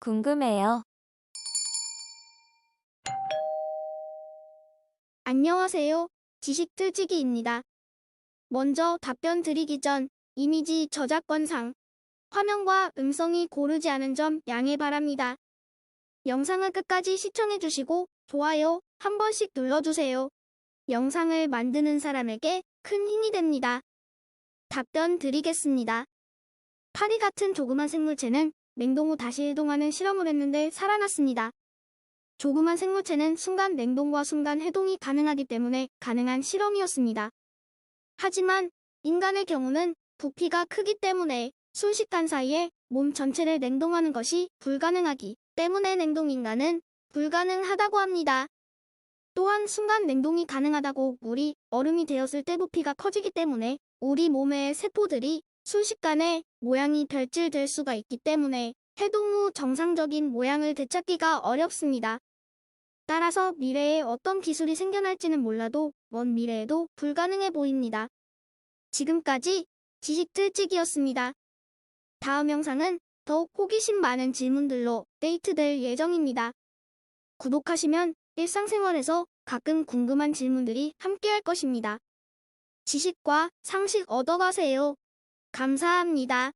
궁금해요. 안녕하세요. 지식 틀지기입니다. 먼저 답변 드리기 전 이미지 저작권상 화면과 음성이 고르지 않은 점 양해 바랍니다. 영상을 끝까지 시청해주시고 좋아요 한 번씩 눌러주세요. 영상을 만드는 사람에게 큰 힘이 됩니다. 답변 드리겠습니다. 파리 같은 조그만 생물체는 냉동 후 다시 해동하는 실험을 했는데 살아났습니다. 조그만 생물체는 순간 냉동과 순간 해동이 가능하기 때문에 가능한 실험이었습니다. 하지만 인간의 경우는 부피가 크기 때문에 순식간 사이에 몸 전체를 냉동하는 것이 불가능하기 때문에 냉동인간은 불가능하다고 합니다. 또한 순간 냉동이 가능하다고 물이 얼음이 되었을 때 부피가 커지기 때문에 우리 몸의 세포들이 순식간에 모양이 변질될 수가 있기 때문에 해동 후 정상적인 모양을 되찾기가 어렵습니다. 따라서 미래에 어떤 기술이 생겨날지는 몰라도 먼 미래에도 불가능해 보입니다. 지금까지 지식 틀찍이었습니다. 다음 영상은 더욱 호기심 많은 질문들로 데이트될 예정입니다. 구독하시면 일상생활에서 가끔 궁금한 질문들이 함께할 것입니다. 지식과 상식 얻어가세요. 감사합니다.